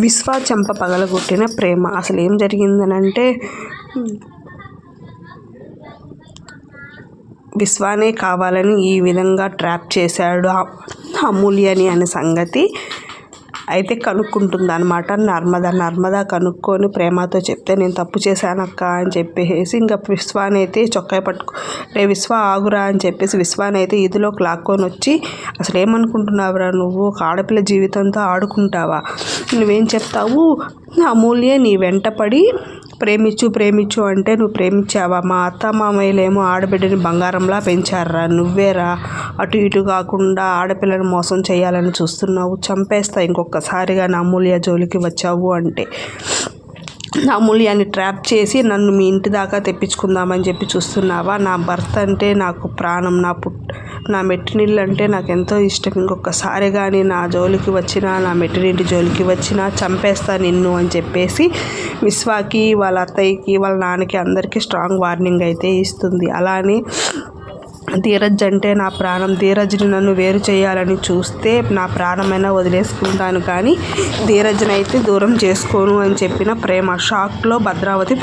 విశ్వ చెంప పగలగొట్టిన ప్రేమ. అసలు ఏం జరిగిందనంటే విశ్వానే కావాలని ఈ విధంగా ట్రాప్ చేశాడు అమూల్యని అనే సంగతి. అయితే కనుక్కుంటుంది అనమాట నర్మద నర్మద కనుక్కొని ప్రేమతో చెప్తే నేను తప్పు చేశానక్క అని చెప్పేసి ఇంకా విశ్వాని అయితే చొక్కా పట్టుకో రే విశ్వ ఆగురా అని చెప్పేసి విశ్వాని అయితే ఇదిలోకి లాక్కొని వచ్చి అసలు ఏమనుకుంటున్నావురా నువ్వు? ఒక ఆడపిల్ల జీవితంతో ఆడుకుంటావా? నువ్వేం చెప్తావు? అమూల్య నీ వెంటపడి ప్రేమించు ప్రేమించు అంటే నువ్వు ప్రేమించావా? మా అత్త మామయ్యలేమో ఆడబిడ్డని బంగారంలా పెంచారా? నువ్వేరా? అటు ఇటు కాకుండా ఆడపిల్లను మోసం చేయాలని చూస్తున్నావు చంపేస్తా ఇంకొకసారిగా నా అమూల్య జోలికి వచ్చావు అంటే. నా అమూల్యాన్ని ట్రాప్ చేసి నన్ను మీ ఇంటి దాకా తెప్పించుకుందామని చెప్పి చూస్తున్నావా? నా భర్త అంటే నాకు ప్రాణం నా పుట్ నా మెట్టినీళ్ళు అంటే నాకు ఎంతో ఇష్టం. ఇంకొకసారి కానీ నా జోలికి వచ్చినా నా మెట్టినింటి జోలికి వచ్చినా చంపేస్తా నిన్ను అని చెప్పేసి విశ్వాకి వాళ్ళ అత్తయ్యకి వాళ్ళ నాన్నకి అందరికీ స్ట్రాంగ్ వార్నింగ్ అయితే ఇస్తుంది. అలానే ధీరజ్ అంటే నా ప్రాణం. ధీరజ్ని నన్ను వేరు చేయాలని చూస్తే నా ప్రాణమైనా వదిలేసుకుంటాను కానీ ధీరజ్ని అయితే దూరం చేసుకోను అని చెప్పిన ప్రేమ. షాక్లో భద్రావతి